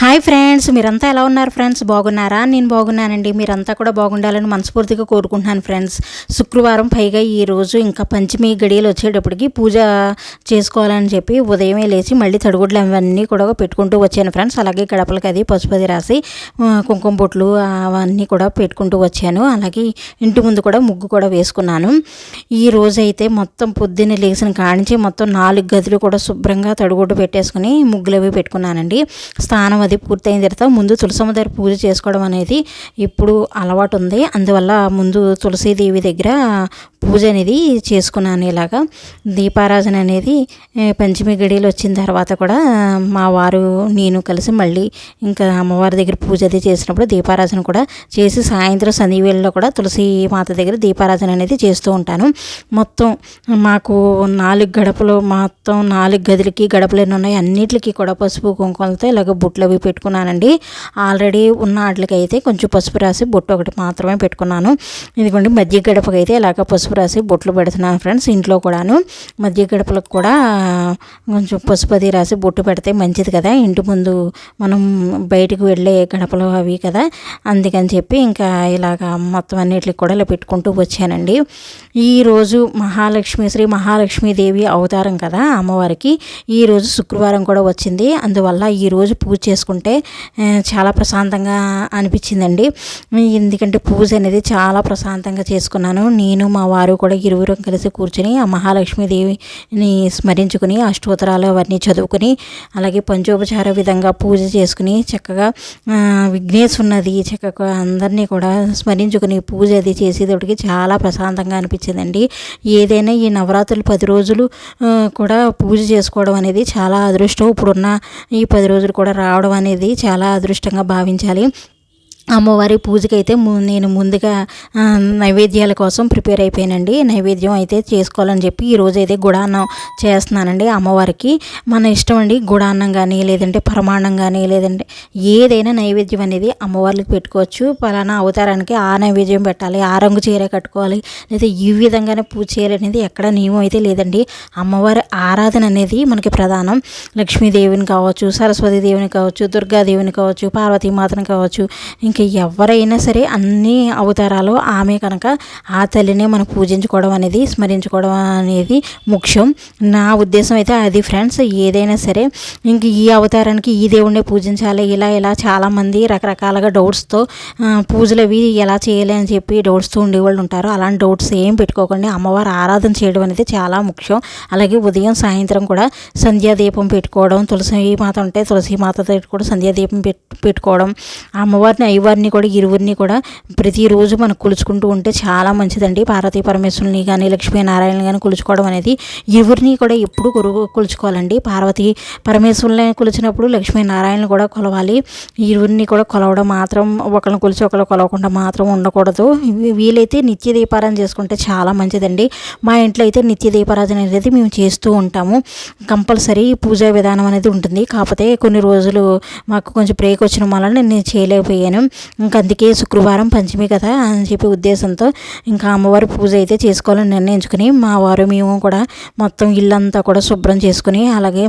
Hi friends మీరంతా ఎలా ఉన్నారు ఫ్రెండ్స్? బాగున్నారా? నేను బాగున్నానండి. మీరంతా కూడా బాగుండాలని మనస్ఫూర్తిగా కోరుకుంటున్నాను ఫ్రెండ్స్. శుక్రవారం పైగా ఈ రోజు ఇంకా పంచమి గడియలు వచ్చేటప్పటికి పూజ చేసుకోవాలని చెప్పి ఉదయమే లేచి మళ్ళీ తడిగుడ్లు అవన్నీ కూడా పెట్టుకుంటూ వచ్చాను ఫ్రెండ్స్. అలాగే గడపలకి అది పసుపది రాసి కుంకుమ బొట్లు అవన్నీ కూడా పెట్టుకుంటూ వచ్చాను. అలాగే ఇంటి ముందు కూడా ముగ్గు కూడా వేసుకున్నాను. ఈ రోజు అయితే మొత్తం పొద్దున్నే లేచిన కాడించి మొత్తం నాలుగు గదులు కూడా శుభ్రంగా తడిగుడ్డు పెట్టేసుకుని ముగ్గులు అవి పెట్టుకున్నానండి. స్నానం అది పూర్తయిన తర్వాత ముందు తులసమ్మ దగ్గర పూజ చేసుకోవడం అనేది ఇప్పుడు అలవాటు ఉంది. అందువల్ల ముందు తులసీదేవి దగ్గర పూజ అనేది చేసుకున్నాను ఇలాగా. దీపారాధన అనేది పంచమి గడియలు వచ్చిన తర్వాత కూడా మా వారు నేను కలిసి మళ్ళీ ఇంకా అమ్మవారి దగ్గర పూజ అది చేసినప్పుడు దీపారాధన కూడా చేసి సాయంత్రం సంధివేళలో కూడా తులసి మాత దగ్గర దీపారాధన అనేది చేస్తూ ఉంటాను. మొత్తం మాకు నాలుగు గడపలు మొత్తం నాలుగు గదులకి గడపలు ఎన్ని ఉన్నాయి అన్నిటికీ కూడా పసుపు కుంకుమలతో ఇలాగ బుట్లవి అవి పెట్టుకున్నానండి. ఆల్రెడీ ఉన్న వాటికైతే కొంచెం పసుపు రాసి బొట్టు ఒకటి మాత్రమే పెట్టుకున్నాను. ఎందుకంటే మధ్య గడపకైతే ఇలాగ పసుపు రాసి బొట్లు పెడుతున్నాను ఫ్రెండ్స్ ఇంట్లో కూడాను. మధ్య గడపలకు కూడా కొంచెం పసుపు అది రాసి బొట్టు పెడితే మంచిది కదా. ఇంటి ముందు మనం బయటకు వెళ్ళే గడపలు అవి కదా. అందుకని చెప్పి ఇంకా ఇలాగ మొత్తం అన్నిటికి కూడా ఇలా పెట్టుకుంటూ వచ్చానండి. ఈరోజు మహాలక్ష్మి శ్రీ మహాలక్ష్మీదేవి అవతారం కదా అమ్మవారికి. ఈరోజు శుక్రవారం కూడా వచ్చింది. అందువల్ల ఈరోజు పూజ చేసుకుంటే చాలా ప్రశాంతంగా అనిపించిందండి. ఎందుకంటే పూజ అనేది చాలా ప్రశాంతంగా చేసుకున్నాను. నేను మా వారు కూడా ఇరువురం కలిసి కూర్చొని ఆ మహాలక్ష్మీదేవిని స్మరించుకుని అష్టోత్తరాలు అవన్నీ చదువుకుని అలాగే పంచోపచార విధంగా పూజ చేసుకుని చక్కగా విఘ్నేష్ ఉన్నది చక్కగా అందరినీ కూడా స్మరించుకుని పూజ అది చేసేటప్పటికి చాలా ప్రశాంతంగా అనిపించిందండి. ఏదైనా ఈ నవరాత్రులు పది రోజులు కూడా పూజ చేసుకోవడం అనేది చాలా అదృష్టం. ఇప్పుడున్న ఈ పది రోజులు కూడా రావడం అనేది చాలా అదృష్టంగా భావించాలి. అమ్మవారి పూజకైతే ము- నేను ముందుగా నైవేద్యాల కోసం ప్రిపేర్ అయిపోయానండి. నైవేద్యం అయితే చేసుకోవాలని చెప్పి ఈరోజు అయితే గుడాన్నం చేస్తున్నానండి అమ్మవారికి. మన ఇష్టం అండి గుడాన్నం కానీ లేదంటే పరమాన్నం కానీ లేదంటే ఏదైనా నైవేద్యం అనేది అమ్మవారికి పెట్టుకోవచ్చు. పలానా అవతారానికి ఆ నైవేద్యం పెట్టాలి ఆ రంగు చీర కట్టుకోవాలి లేదా ఈ విధంగానే పూజ చేయాలి అనేది ఎక్కడ నియమం అయితే లేదండి. అమ్మవారి ఆరాధన అనేది మనకి ప్రధానం. లక్ష్మీదేవిని కావచ్చు సరస్వతి దేవుని కావచ్చు దుర్గాదేవిని కావచ్చు పార్వతీమాతను కావచ్చు ఇంకా ఎవరైనా సరే అన్ని అవతారాలు ఆమె కనుక ఆ తల్లినే మనం పూజించుకోవడం అనేది స్మరించుకోవడం అనేది ముఖ్యం. నా ఉద్దేశం అయితే అది ఫ్రెండ్స్. ఏదైనా సరే ఇంక ఈ అవతారానికి ఈ దేవుణ్ణే పూజించాలి. ఇలా ఇలా చాలామంది రకరకాలుగా డౌట్స్తో పూజలు అవి ఎలా చేయాలి అని చెప్పి డౌట్స్తో ఉండేవాళ్ళు ఉంటారు. అలాంటి డౌట్స్ ఏం పెట్టుకోకుండా. అమ్మవారు ఆరాధన చేయడం అనేది చాలా ముఖ్యం. అలాగే ఉదయం సాయంత్రం కూడా సంధ్యాదీపం పెట్టుకోవడం తులసి మాత ఉంటే తులసి మాత దగ్గర కూడా సంధ్యాదీపం పెట్టు పెట్టుకోవడం ఆ అమ్మవారిని కూడా ఇరువురిని కూడా ప్రతిరోజు మనం కొలుచుకుంటూ ఉంటే చాలా మంచిదండి. పార్వతీ పరమేశ్వరుని కానీ లక్ష్మీనారాయణ కానీ కొలుచుకోవడం అనేది ఇరువురిని కూడా ఎప్పుడు కొరు కొలుచుకోవాలండి. పార్వతీ పరమేశ్వరుని కొలిచినప్పుడు లక్ష్మీనారాయణ కూడా కొలవాలి. ఇరువురిని కూడా కొలవడం మాత్రం ఒకరిని కొలిచి ఒకరు కొలవకుండా మాత్రం ఉండకూడదు. వీలైతే నిత్య దీపారాధన చేసుకుంటే చాలా మంచిదండి. మా ఇంట్లో అయితే నిత్య దీపారాధన అనేది మేము చేస్తూ ఉంటాము. కంపల్సరీ పూజా విధానం అనేది ఉంటుంది. కాకపోతే కొన్ని రోజులు మాకు కొంచెం బ్రేక్ వచ్చిన వల్ల నేను చేయలేకపోయాను. అందుకే శుక్రవారం పంచమి కదా అని చెప్పి ఉద్దేశంతో ఇంకా అమ్మవారి పూజ అయితే చేసుకోవాలని నిర్ణయించుకుని మా వారు మేము కూడా మొత్తం ఇల్లంతా కూడా శుభ్రం చేసుకుని అలాగే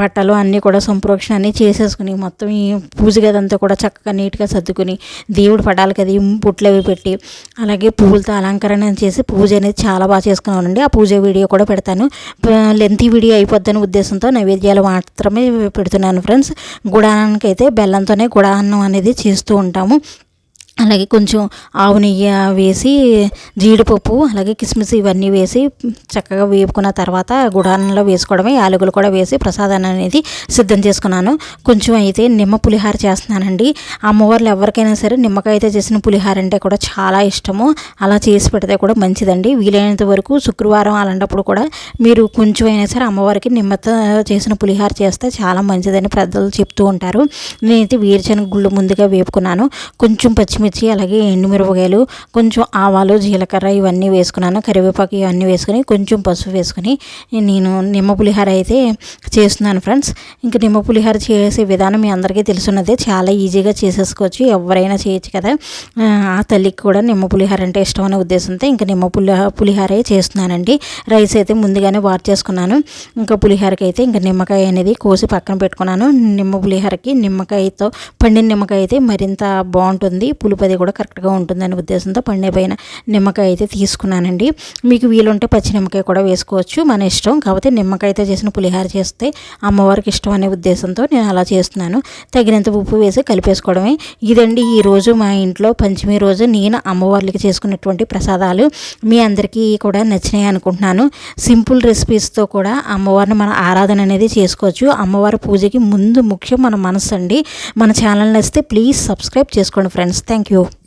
బట్టలు అన్నీ కూడా సంప్రోక్షణ అన్నీ చేసేసుకుని మొత్తం ఈ పూజ గదంతా కూడా చక్కగా నీట్గా సర్దుకుని దేవుడు పటాలకి అది బుట్లు అవి పెట్టి అలాగే పువ్వులతో అలంకరణ చేసి పూజ అనేది చాలా బాగా చేసుకున్నానండి ఆ పూజ వీడియో కూడా పెడతాను. లెంతీ వీడియో అయిపోద్దని ఉద్దేశంతో నైవేద్యాలు మాత్రమే పెడుతున్నాను ఫ్రెండ్స్. గుడానానికి అయితే బెల్లంతోనే గుడాన్నం అనేది చేస్తూ ఉంటాను ደግሞ అలాగే కొంచెం ఆవు నెయ్యి వేసి జీడిపప్పు అలాగే కిస్మిస్ ఇవన్నీ వేసి చక్కగా వేపుకున్న తర్వాత గుడానంలో వేసుకోవడమే యాలకులు కూడా వేసి ప్రసాదాన్ని అనేది సిద్ధం చేసుకున్నాను. కొంచెం అయితే నిమ్మ పులిహార చేస్తున్నానండి. అమ్మవార్లు ఎవరికైనా సరే నిమ్మకాయతో చేసిన పులిహార అంటే కూడా చాలా ఇష్టము. అలా చేసి పెడితే కూడా మంచిదండి. వీలైనంత వరకు శుక్రవారం అలాంటప్పుడు కూడా మీరు కొంచెం అయినా సరే అమ్మవారికి నిమ్మతో చేసిన పులిహార చేస్తే చాలా మంచిదని పెద్దలు చెప్తూ ఉంటారు. నేనైతే వేరుశనగ గుళ్ళు ముందుగా వేపుకున్నాను. కొంచెం పచ్చిమిర్చి పచ్చిమిర్చి అలాగే ఎండుమిరపకాయలు కొంచెం ఆవాలు జీలకర్ర ఇవన్నీ వేసుకున్నాను. కరివేపాకు ఇవన్నీ వేసుకుని కొంచెం పసుపు వేసుకుని నేను నిమ్మ పులిహార అయితే చేస్తున్నాను ఫ్రెండ్స్. ఇంకా నిమ్మ పులిహార చేసే విధానం మీ అందరికీ తెలుసున్నదే. చాలా ఈజీగా చేసేసుకోవచ్చు. ఎవరైనా చేయొచ్చు కదా. ఆ తల్లికి కూడా నిమ్మ పులిహార అంటే ఇష్టం అనే ఉద్దేశంతో ఇంకా నిమ్మ పులి పులిహారే చేస్తున్నానండి. రైస్ అయితే ముందుగానే వార్ చేసుకున్నాను. ఇంకా పులిహారకి అయితే ఇంకా నిమ్మకాయ అనేది కోసి పక్కన పెట్టుకున్నాను. నిమ్మ పులిహారకి నిమ్మకాయతో పండిన నిమ్మకాయ అయితే మరింత బాగుంటుంది. పులుపది కూడా కరెక్ట్గా ఉంటుందనే ఉద్దేశంతో పండే పైన నిమ్మకాయ అయితే తీసుకున్నానండి. మీకు వీలుంటే పచ్చి నిమ్మకాయ కూడా వేసుకోవచ్చు మన ఇష్టం. కాకపోతే నిమ్మకాయతో చేసిన పులిహార చేస్తే అమ్మవారికి ఇష్టం అనే ఉద్దేశంతో నేను అలా చేస్తున్నాను. తగినంత ఉప్పు వేసి కలిపేసుకోవడమే. ఇదండి ఈరోజు మా ఇంట్లో పంచమి రోజు నేను అమ్మవార్లకి చేసుకున్నటువంటి ప్రసాదాలు. మీ అందరికీ కూడా నచ్చినాయి అనుకుంటున్నాను. సింపుల్ రెసిపీస్తో కూడా అమ్మవారిని మన ఆరాధన అనేది చేసుకోవచ్చు. అమ్మవారి పూజకి ముందు ముఖ్యం మన మనసు అండి. మన ఛానల్ నచ్చితే ప్లీజ్ సబ్స్క్రైబ్ చేసుకోండి ఫ్రెండ్స్. Thank Thank you.